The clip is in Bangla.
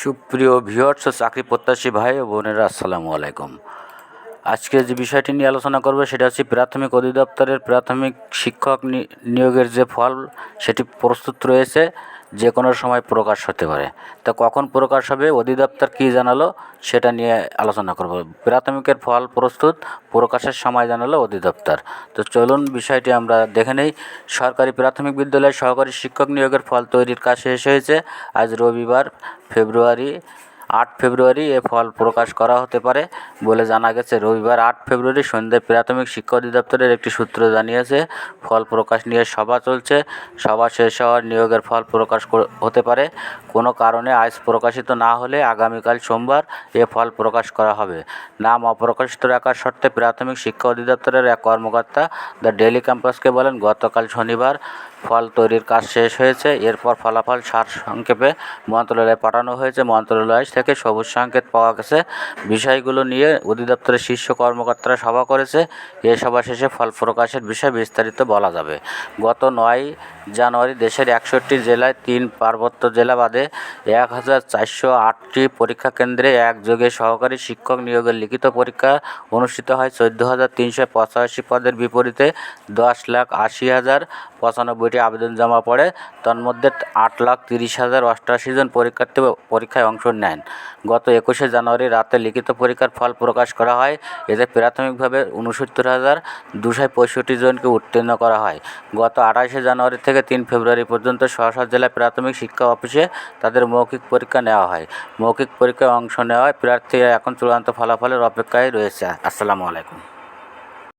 সুপ্রিয় ভিউয়ার্স চাকরি প্রত্যাশী ভাই ও বোনেরা আসসালামু আলাইকুম। আজকে যে বিষয়টি নিয়ে আলোচনা করব সেটা হচ্ছে প্রাথমিক অধিদপ্তরের প্রাথমিক শিক্ষক নিয়োগের যে ফল সেটি প্রস্তুত রয়েছে, যে কোনো সময় প্রকাশ হতে পারে। তা কখন প্রকাশ হবে, অধিদপ্তর কী জানালো সেটা নিয়ে আলোচনা করব। প্রাথমিকের ফল প্রস্তুত, প্রকাশের সময় জানালো অধিদপ্তর। তো চলুন বিষয়টি আমরা দেখে নেই। সরকারি প্রাথমিক বিদ্যালয়ে সহকারী শিক্ষক নিয়োগের ফল তৈরির কাজ শেষ হয়েছে। আজ রবিবার ফেব্রুয়ারি আট ফেব্রুয়ারি এ ফল প্রকাশ করা হতে পারে বলে জানা গেছে। রবিবার আট ফেব্রুয়ারি সন্ধ্যায় প্রাথমিক শিক্ষা অধিদপ্তরের একটি সূত্র জানিয়েছে, ফল প্রকাশ নিয়ে সভা চলছে। সভা শেষ হওয়ার নিয়োগের ফল প্রকাশ হতে পারে। কোনো কারণে আজ প্রকাশিত না হলে আগামীকাল সোমবার এ ফল প্রকাশ করা হবে। নাম অপ্রকাশিত রাখার শর্তে প্রাথমিক শিক্ষা অধিদপ্তরের এক কর্মকর্তা দ্য ডেলি ক্যাম্পাসকে বলেন, গতকাল শনিবার ফল তৈরির কাজ শেষ হয়েছে। এরপর ফলাফল সার সংক্ষেপে মন্ত্রণালয়ে পাঠানো হয়েছে। মন্ত্রণালয় থেকে সবুজ সংকেত পাওয়া গেছে। বিষয়গুলো নিয়ে অধিদপ্তরের শীর্ষ কর্মকর্তারা সভা করেছে। এ সভা শেষে ফল প্রকাশের বিষয়ে বিস্তারিত বলা যাবে। গত নয় জানুয়ারি দেশের একষট্টি জেলায় তিন পার্বত্য জেলা বাদে এক হাজার চারশো আটটি পরীক্ষা কেন্দ্রে একযোগে সহকারী শিক্ষক নিয়োগের লিখিত পরীক্ষা অনুষ্ঠিত হয় চোদ্দ হাজার তিনশো পঁচাশি পদের বিপরীতে দশ লাখ আশি হাজার পঁচানব্বইটি আবেদন জমা পড়ে। তন্মধ্যে আট লাখ তিরিশ হাজার অষ্টআশি জন পরীক্ষার্থী পরীক্ষায় অংশ নেন। গত একুশে জানুয়ারি রাতে লিখিত পরীক্ষার ফল প্রকাশ করা হয়। এতে প্রাথমিকভাবে উনসত্তর হাজার দুশো পঁয়ষট্টি জনকে উত্তীর্ণ করা হয়। গত আঠাশে জানুয়ারি থেকে তিন ফেব্রুয়ারি পর্যন্ত সহসা জেলায় প্রাথমিক শিক্ষা অফিসে তাদের মৌখিক পরীক্ষা নেওয়া হয়। মৌখিক পরীক্ষায় অংশ নেওয়ায় প্রার্থীরা এখন চূড়ান্ত ফলাফলের অপেক্ষায় রয়েছে। আসসালামু আলাইকুম।